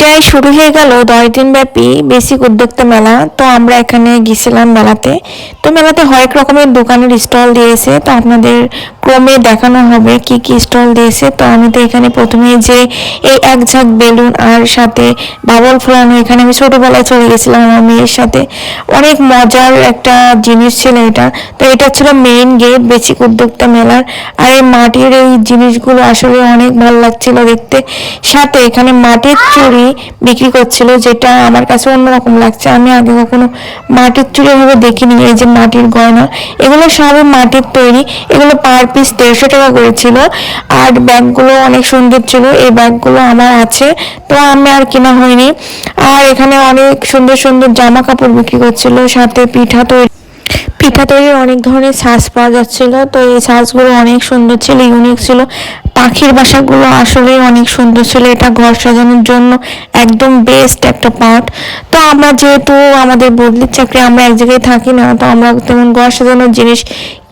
এটাই শুরু হয়ে গেল দশ দিন ব্যাপী বেসিক উদ্যোক্তা মেলা। তো আমরা এখানে গেছিলাম মেলাতে। তো মেলাতে হরেক রকমের দোকানের স্টল দিয়েছে। তো আপনাদের ক্রমে দেখানো হবে কি কি স্টল দিয়েছে। তো আমি তো এখানে প্রথমে যে এই এক ঝাঁক বেলুন আর সাথে বাবল ফোলানো, এখানে আমি ছোটবেলায় চলে গেছিলাম আমার মেয়ের সাথে। অনেক মজার একটা জিনিস ছিল এটা। তো এটা ছিল মেইন গেট বেসিক উদ্যোক্তা মেলার। আর এই মাটির এই জিনিসগুলো আসলে অনেক ভালো লাগছিল দেখতে। সাথে এখানে মাটির চুড়ি বিক্রি করছিল, যেটা আমার কাছে অন্যরকম লাগছে। আমি আগে কখনো মাটির চুড়ি ভাবে দেখিনি। এই যে মাটির গয়না, এগুলো সবই মাটির তৈরি। এগুলো পার পিস দেড়শো টাকা করেছিল। আর ব্যাগগুলো অনেক সুন্দর ছিল, এই ব্যাগগুলো আমার আছে, তো আমি আর কেনা হয়নি। আর এখানে অনেক সুন্দর সুন্দর জামা কাপড় বিক্রি করছিল, সাথে পিঠা তৈরি পিঠা তৈরির অনেক ধরনের ছাঁচ পাওয়া যাচ্ছিল, তো এই ছাঁচগুলো অনেক সুন্দর ছিল ইউনিক ছিল। পাখির বাসাগুলো আসলে অনেক সুন্দর ছিল, এটা ঘর সাজানোর জন্য একদম বেস্ট একটা পার্ট তো আমরা যেহেতু আমাদের বদলির চাকরি, আমরা এক জায়গায় থাকি না, তো আমরা তেমন ঘর সাজানোর জিনিস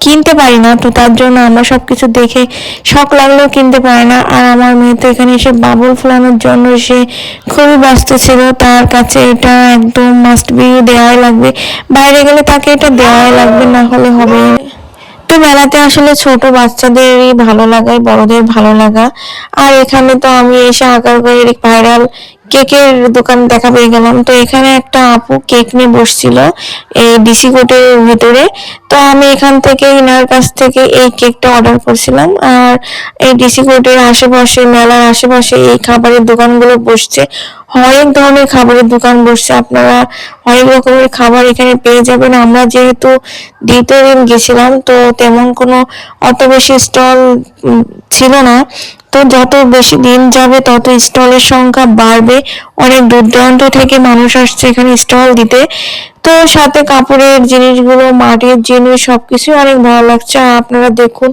কিনতে পারি না, তো তার জন্য আমরা সব কিছু দেখে শখ লাগলেও কিনতে পারি না। আর আমার মেয়ে তো এখানে এসে বাবুল ফোলানোর জন্য সে খুবই ব্যস্ত ছিল। তার কাছে এটা একদম মাস্ট বি দেওয়াই লাগবে। বাইরে গেলে তাকে এটা দেওয়াই লাগবে, না হলে হবে তো মেলাতে আসলে ছোট বাচ্চাদেরই ভালো লাগায়, বড়দের ভালো লাগা। আর এখানে তো আমি এসে আঁকার করে ভাইরাল কেকের দোকান দেখা পেয়ে গেলাম। তো এখানে একটা আপু কেক নিয়ে বসছিল এই ডিসি কোটের ভিতরে। তো আমি এখান থেকে ইনার কাছ থেকে এই কেকটা অর্ডার করছিলাম। আর এই ডিসি কোটের আশেপাশে, মেলার আশেপাশে এই খাবারের দোকানগুলো বসছে। অনেক ধরনের খাবারের দোকান বসছে আপনারা অনেক রকমের খাবার এখানে পেয়ে যাবেন। আমরা যেহেতু দ্বিতীয় দিন গেছিলাম, তো তেমন কোনো অত বেশি স্টল ছিল না। তো যত বেশি দিন যাবে, তত স্টলের সংখ্যা বাড়বে। অনেক দূর দূরান্ত থেকে মানুষ আসছে এখানে স্টল দিতে। তো সাথে কাপড়ের জিনিসগুলো, মাটির জিনিস, সবকিছু অনেক ভালো লাগছে। আপনারা দেখুন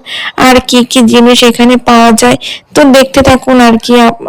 আর কি কি জিনিস এখানে পাওয়া যায়। তো দেখতে থাকুন আর কি